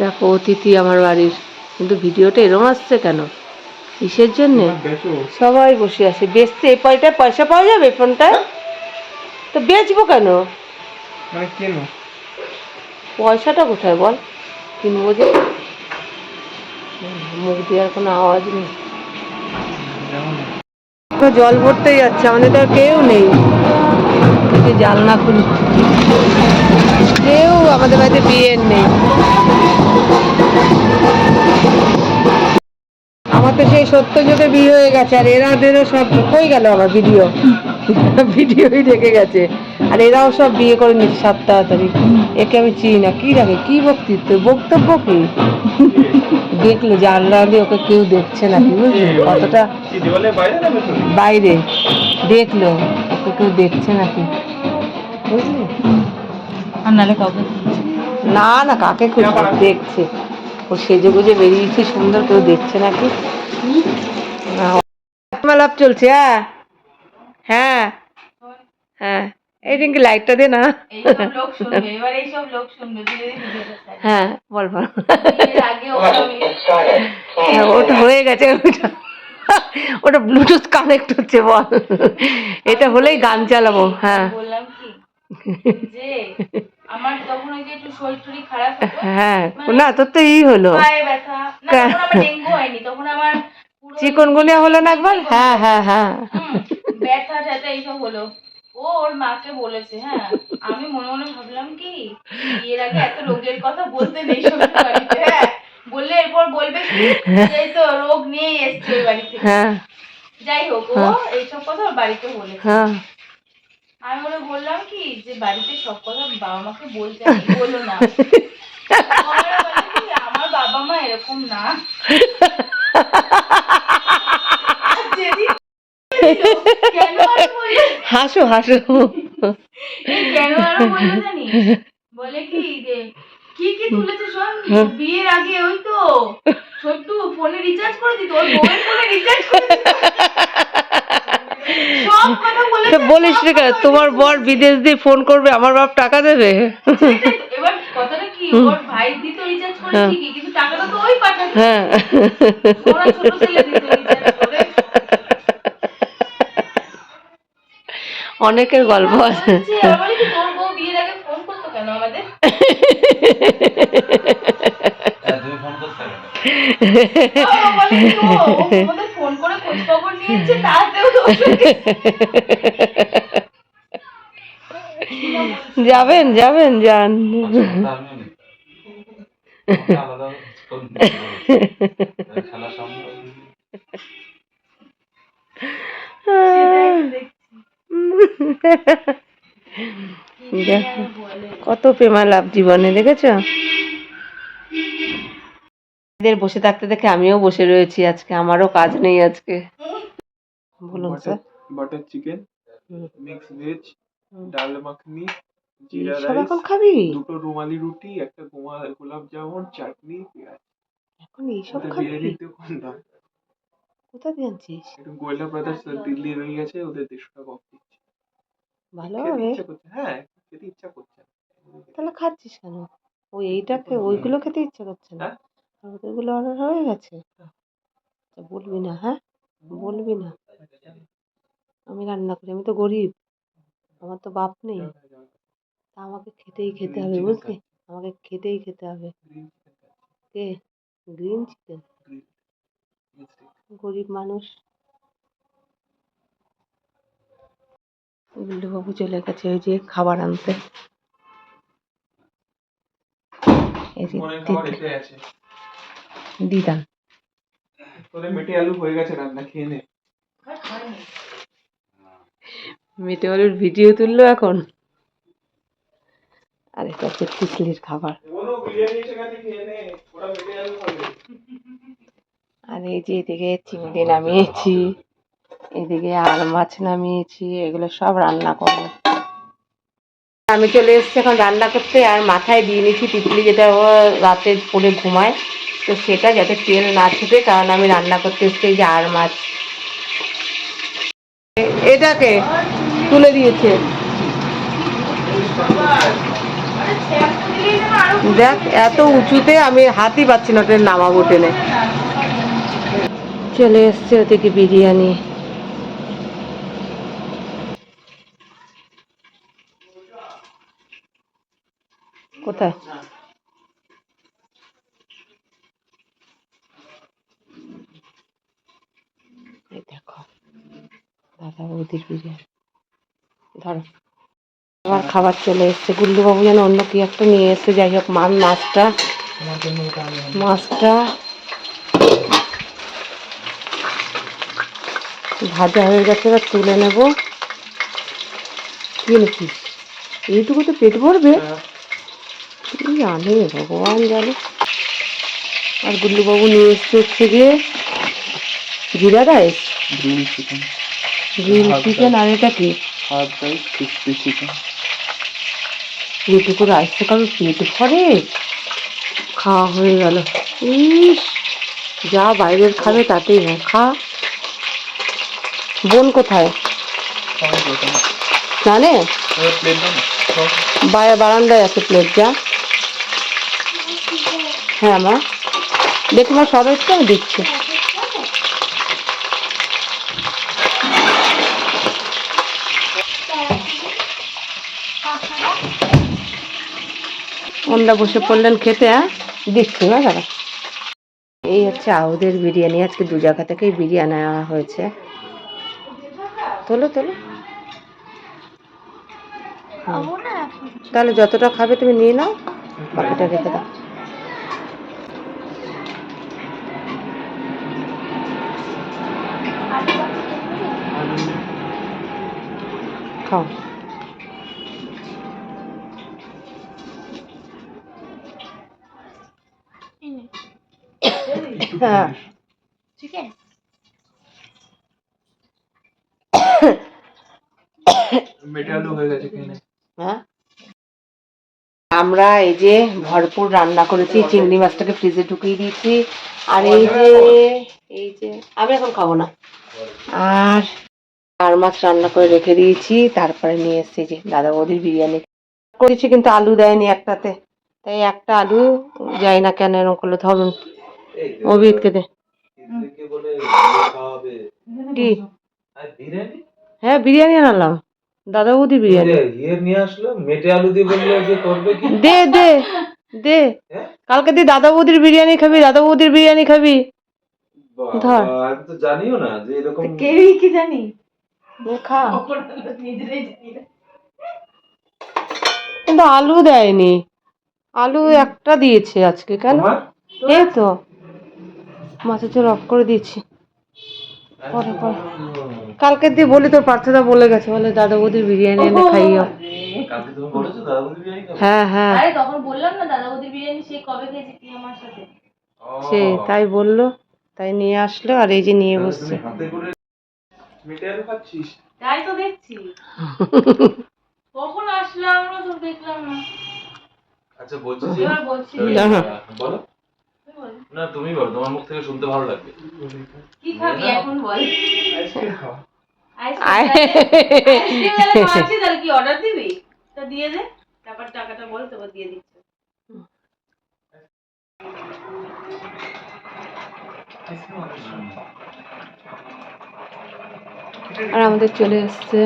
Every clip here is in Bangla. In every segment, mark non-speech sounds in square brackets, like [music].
দেখো অতিথি আমার বাড়ির। কিন্তু ভিডিওটা এরম আসছে কেন? কিসের জন্যে? সবাই বসে আছে। বেচতে এই পয়টায় পয়সা পাওয়া যাবে ফোনটায় তো বেচবো কেন? পয়সাটা কোথায় বল? কিনবো যে। মুখ দেওয়ার কোনো আওয়াজ নেই। জল ভরতেই যাচ্ছে আমাদের তো আর কেউ নেই। জানলা খুলি। কেউ আমাদের বাড়িতে বিয়ের নেই। আমার তো সেই সত্য যুগে বিয়ে হয়ে গেছে আর এরাদেরও সব হয়ে গেল আমার ভিডিও ভিডিওই রেখে গেছে। আর এরাও সব বিয়ে করে নিচ্ছে সাত তাড়াতাড়ি। একে আমি চিনি না। কি রাখে কি বক্তৃত্ব? বক্তব্য কি? দেখল জানলা দিয়ে ওকে কেউ দেখছে না কি বুঝলি? কতটা বাইরে বাইরে। দেখল ওকে কেউ দেখছে নাকি বুঝলি? আর নাহলে কাউকে না না কাকে খুঁজবে? দেখছে। ও সেজে গুজে বেরিয়েছে সুন্দর কেউ দেখছে নাকি? না আলাপ চলছে হ্যাঁ। হ্যাঁ। হ্যাঁ। এই রিঙ্কি লাইটটা দে না। হ্যাঁ বল বল। হ্যাঁ, ওটা হয়ে গেছে ওটা। ওটা ব্লুটুথ কানেক্ট হচ্ছে বল। এটা হলেই গান চালাবো হ্যাঁ। যে আমার তখন ওই যে একটু শরীর টরীর খারাপ হ্যাঁ না তোর তো ই হলো। পায়ে ব্যথা না তখন আমার ডেঙ্গু হয়নি তখন আমার চিকনগুনিয়া হলো না একবার? হ্যাঁ হ্যাঁ হ্যাঁ। ব্যথা ট্যাথা এইসব হলো। ও ওর মাকে বলেছে হ্যাঁ আমি মনে মনে ভাবলাম কি আগে এত রোগের কথা বলতে নেই শ্বশুর বাড়িতে হ্যাঁ বললে এরপর বলবে এই তো রোগ নিয়েই এসছে ওই বাড়ি থেকে হ্যাঁ। যাই হোক ও এইসব কথা ওর বাড়িতে বলেছে। হ্যাঁ। আমি মনে বললাম কি যে বাড়িতে সব কথা বাবা মাকে বলতে বলো না। আমার বাবা মা এরকম না। হাসো হাসো। কেন আরও বলে কি যে কি কি তুলেছে শোন? বিয়ের আগে ওই তো ছোট্টু ফোনে রিচার্জ করে দিত ওর ফোনে রিচার্জ করে দিত। তো [laughs] বলিস কেন? তোমার বর বিদেশ দিয়ে ফোন করবে আমার বাপ টাকা দেবে। সেটাই তো। এবার কথাটা কি? ওর ভাই দিত রিচার্জ করে ঠিকই কিন্তু টাকাটা তো ওই পাঠাতো। হ্যাঁ। করে। অনেকের গল্প আছে। ফোন ফোন করে যাবেন যাবেন, যান। কত প্রেমালাপ জীবনে, দেখেছ? এদের বসে থাকতে দেখে আমিও বসে রয়েছি আজকে, আমারও কাজ নেই আজকে। বলুন sir butter chicken mix veg dal makhani jeera সব রাইস এখন খাবি? দুটো রুমালি রুটি একটা গোমা গোলাপ জামুন চাটনি পেঁয়াজ। এখন এইসব খাবি? বিরিয়ানিতে কোন দাম কোথা দিয়ে আনছিস? একটু গোয়েলা ব্রাদার্স দিল্লি রয়ে গেছে ওদের দেড়শো টাকা অফ দিচ্ছে। ভালো হবে। ইচ্ছা করছে হ্যাঁ খেতে ইচ্ছা করছে তাহলে খাচ্ছিস কেন? ওই এইটাকে ওইগুলো খেতে ইচ্ছে করছে না? হ্যাঁ? ওদেরগুলো অর্ডার হয়ে গেছে? তা বলবি না হ্যাঁ? বলবি না। আমি রান্না করি আমি তো গরিব। আমার তো বাপ নেই। তা আমাকে খেতেই খেতে হবে বুঝলি? আমাকে খেতেই খেতে হবে। কে? গ্রিন চিকেন গরিব মানুষ। বাবু চলে গেছে ওই যে খাবার আনতে। দিদি- দিদান। তোরে মেটে আলু হয়ে গেছে রান্না খেয়ে নে। মেটেওয়ালের ভিডিও তুললো এখন। আর হচ্ছে তিতলির খাবার। আর, এই যে এদিকে চিংড়ি নামিয়েছি, এদিকে আর মাছ নামিয়েছি, এগুলো সব রান্না করব। আমি চলে এসেছি এখন রান্না করতে, আর মাথায় দিয়ে নিচ্ছি তিতলি, যেটা ও রাতে পরে ঘুমায়। তো সেটা যাতে তেল না ছেপে কারণ আমি রান্না করতে এসেছি যে আর মাছ। এটাকে তুলে দিয়েছে। দেখ, এত উঁচুতে আমি হাতই পাচ্ছি না ট্রেন নামাবো ট্রেনে। চলে এসছে ওদিকে বিরিয়ানি। কোথায় এই দেখো দাদা বৌদির বিরিয়ানি। ধরো আমার খাবার চলে এসছে। গুল্লুবাবু যেন অন্য কি একটা নিয়ে এসছে যাই হোক মাছ মাছটা মাছটা ভাজা হয়ে গেছে, এবার তুলে নেব। কি এনেছিস? এইটুকু তো পেট ভরবে। জানে ভগবান জানে। আর গুল্লুবাবু নিয়ে এসছে হচ্ছে গিয়ে jeera rice. Chicken grill chicken আর এটা কি? হাফ রাইস ক্রিসপি চিকেন এইটুকু রাইসে কারও পেট ভরে খাওয়া হয়ে গেল। ইস যা বাইরের খাবে তাতেই হয়। খা। বোন কোথায়? জানে? না বাইরে বারান্দায় আছে প্লেট যা। হ্যাঁ মা। দেখি মা সব একটু আমি দিচ্ছি। ওনরা বসে পড়লেন খেতে হ্যাঁ? দিচ্ছি না দাদা? এই হচ্ছে আউদের বিরিয়ানি, আজকে দু জায়গা থেকেই বিরিয়ানি আনা হয়েছে। তোলো তোলো। তাহলে যতটা খাবে তুমি নিয়ে নাও, বাকিটা রেখে দাও। খাও। হ্যাঁ। মেটালু হয়ে গেছে কিনে। হ্যাঁ। আমরা এই যে ভরপুর রান্না করেছি চিংড়ি মাছটাকে ফ্রিজে ঢুকিয়ে দিয়েছি। আর এই যে এই যে আমি এখন খাব না। আর আর মাছ রান্না করে রেখে দিয়েছি তারপরে নিয়ে এসেছি যে দাদা বৌদির বিরিয়ানি। করেছি কিন্তু আলু দেয়নি একটাতে। তাই একটা আলু যাই না কেন এরকম করল ধরুন অভিজিৎকে দে। কি? হ্যাঁ বিরিয়ানি আনালাম। দাদা বৌদি বিরিয়ানি ইয়ে নিয়ে আসলো মেটে আলু দিয়ে বলল যে করবে কি? দে দে দে। হ্যাঁ? কালকে তুই দাদা বৌদির বিরিয়ানি খাবি দাদা বৌদির বিরিয়ানি খাবি। ধর। আমি তো জানিও না যে এরকম কেউই কি জানি? খা। কিন্তু আলু দেয়নি। আলু একটা দিয়েছে আজকে কেন? এই তো। মাছের ঝোল অফ করে দিয়েছি। পরে পরে। কালকে দিয়ে বলি তোর পার্থদা বলে গেছে বলে দাদা বৌদির বিরিয়ানি এনে খাইও? হ্যাঁ হ্যাঁ। তখন বললাম না দাদা বৌদি বিরিয়ানি সেই কবে খেয়েছি তুই আমার সাথে? সে তাই বলল তাই নিয়ে আসলো আর এই যে নিয়ে বসছে। তাই তো দেখছি। কখন আসলাম আমরা তো দেখলাম না। আচ্ছা বলছি বলো তুই বল। না তুমি বলো তোমার মুখ থেকে শুনতে ভালো লাগবে। কি খাবি এখন বল? আইসক্রিম খাওয়া আইসক্রিম তাহলে কি অর্ডার দিবি? তা দিয়ে দে তারপর টাকাটা বল তারপর দিয়ে দিচ্ছি। আর আমাদের চলে এসছে।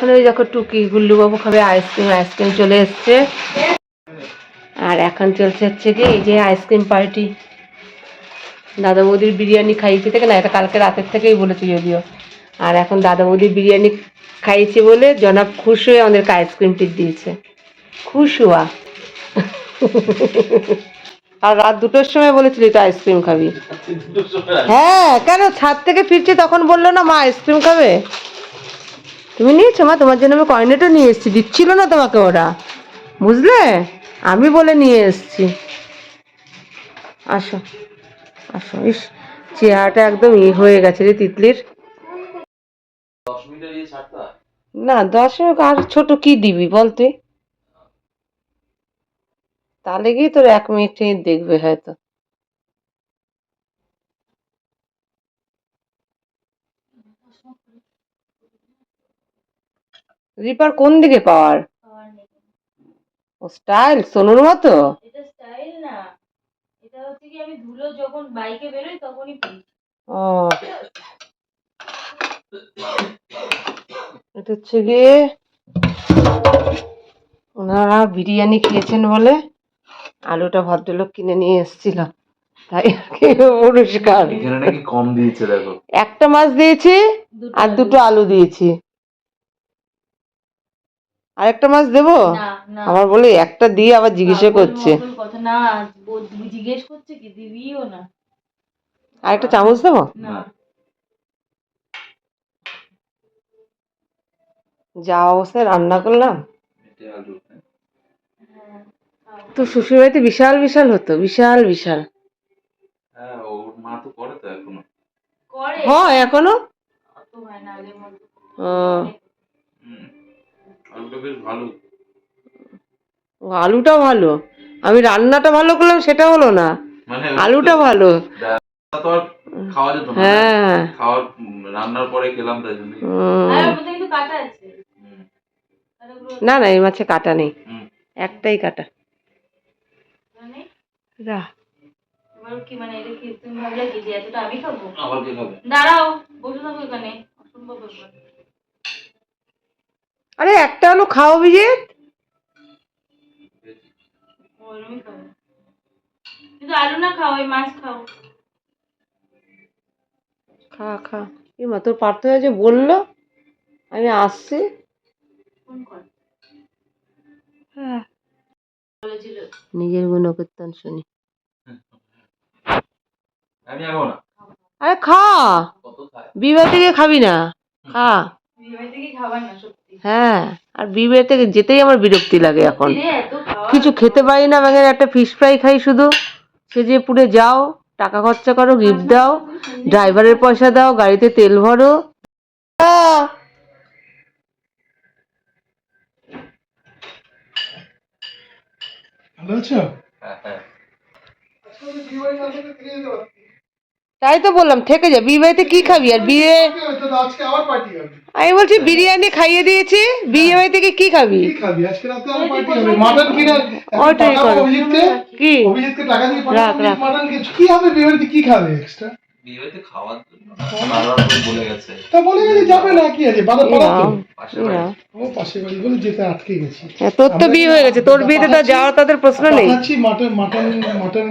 এখন ওই দেখো টুকি গুল্লু বাবু খাবে আইসক্রিম আইসক্রিম চলে এসছে। আর এখন চলছে হচ্ছে কি এই যে আইসক্রিম পার্টি। দাদা বৌদির বিরিয়ানি খাইয়েছি থেকে না এটা কালকে রাতের থেকেই বলেছি যদিও। আর এখন দাদা বৌদির বিরিয়ানি খাইয়েছি বলে জনাব খুশ হয়ে আমাদেরকে আইসক্রিমটি দিয়েছে। খুশ হওয়া। আর রাত দুটোর সময় বলেছিলি তো আইসক্রিম খাবি। হ্যাঁ কেন ছাদ থেকে ফিরছি তখন বলল না মা আইসক্রিম খাবে? তুমি নিয়েছো মা? তোমার জন্য আমি কয়নেটা নিয়ে এসেছি। দিচ্ছিল না তোমাকে ওরা। বুঝলে? আমি বলে নিয়ে এসেছি। আসো আসো, ইস, চেহারাটা একদম ই হয়ে গেছে রে তিতলির। না, দশ আর ছোট কি দিবি বল তুই? তাহলে গিয়ে তোর এক মিনিট দেখবে হয়তো। রিপার কোন দিকে পাওয়ার? পাওয়ার ও স্টাইল সোনুর মতো? এটা স্টাইল না। এটা হচ্ছে কি আমি ধুলো যখন বাইকে বেরোই তখনই পরি। ও। এটা হচ্ছে গিয়ে ওনারা বিরিয়ানি খেয়েছেন বলে আলুটা ভদ্রলোক কিনে নিয়ে এসেছিল। তাই আর কি পুরস্কার। এখানে নাকি কম দিয়েছে দেখো। একটা মাছ দিয়েছি আর দুটো আলু দিয়েছি। আরেকটা মাছ দেবো? আমার বলে একটা দিয়ে আবার জিজ্ঞাসা করছে। কথা। না জিজ্ঞেস করছে কি দিবিও না। আরেকটা চামচ দেবো? না। যা অবস্থায় রান্না করলাম। হ্যাঁ। তো শ্বশুর বাড়িতে বিশাল বিশাল হতো বিশাল বিশাল। হ্যাঁ ওর মা তো করে তো এখনও। হয় এখনও? না ও, আলুটা বেশ ভালো। ও, আলুটা ভালো? আমি রান্নাটা ভালো করলাম সেটা হলো না। মানে আলুটা ভালো। তো খাওয়া যেত না হ্যাঁ। রান্নার পরে খেলাম তাই জন্য আছে। কাটাগুলো না না এই মাছে কাটা নেই। একটাই কাটা। মানে? কি মানে এটা কি তুমি ভাবলে কি যে এতটা আমি খাব আবার কে খাবে দাঁড়াও বসে থাকো এখানে। অসম্ভব ব্যাপার। আরে একটা আলু খাও বিজিত আলু না খাও ওই মাছ খাও। খা খা। এই মা তোর পার্থ যে বলল আমি আসছি। হ্যাঁ। নিজের গুণকীর্তন শুনি। আমি যাব না। আরে খা। বিয়ে থেকে খাবি না। খা। বিয়ে বাড়ি থেকে খাবার না সত্যি। হ্যাঁ আর বিয়ে থেকে যেতেই আমার বিরক্তি লাগে এখন। কিছু খেতে পারি না ব্যাঙের একটা ফিশ ফ্রাই খাই শুধু। সে যে পুড়ে যাও টাকা খরচা করো গিফট দাও ড্রাইভারের পয়সা দাও গাড়িতে তেল ভরো! ভালো আছো? হ্যাঁ হ্যাঁ। তাই তো বললাম থেকে যা। বিয়ে বাড়িতে কি খাবি? আর বিয়ে আজকে আবার পার্টি হবে। আমি বলছি বিরিয়ানি খাইয়ে দিয়েছি বিয়ে বাড়িতে থেকে কি খাবি? কি খাবি? করো। কি? অভিজিৎকে টাকা দিয়ে রাখ, রাখ। কি হবে? বিয়েবাড়িতে কি খাবে এক্সট্রা বিয়ে খাওয়ার জন্য। বারবার করে বলে গেছে। তা বলে গেছে যাবে না কি আছে? বাধা পড়া তো। পাশে বাড়ি। ও পাশের বাড়ি বলে যেতে আটকে গেছি। হ্যাঁ, তোর তো বিয়ে হয়ে গেছে তোর বিয়েতে তো যাওয়ার তাদের প্রশ্ন নেই। পাঠাচ্ছি মাটন মাটন মাটন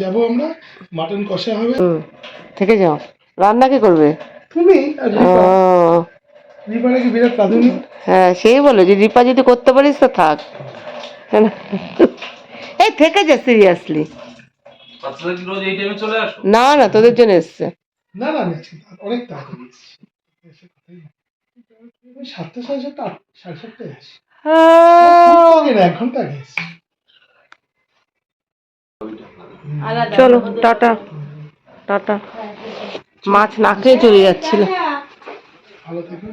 যাব আমরা। মাটন কষা হবে। থেকে যাও। রান্না কে করবে? তুমি ও। রিপারে কি বিরাট প্রাধান্য হ্যাঁ সেই বলে যে রিপা যদি করতে পারিস তো থাক। এই থেকে যা সিরিয়াসলি বাচ্চারা কি রোজ এই টাইমে চলে আসো? না না তোদের জন্য এসছে। না না অনেক তাড়াতাড়ি এসেছি। এসে কথাই না। ওই সাতটা সাড়ে সাতটা আট- সাড়ে সাতটায় আসি। হ্যাঁ, আগে না এক ঘণ্টা আগে চলো টাটা। টাটা। মাছ না খেয়ে চলে যাচ্ছিল। ভালো থেকো।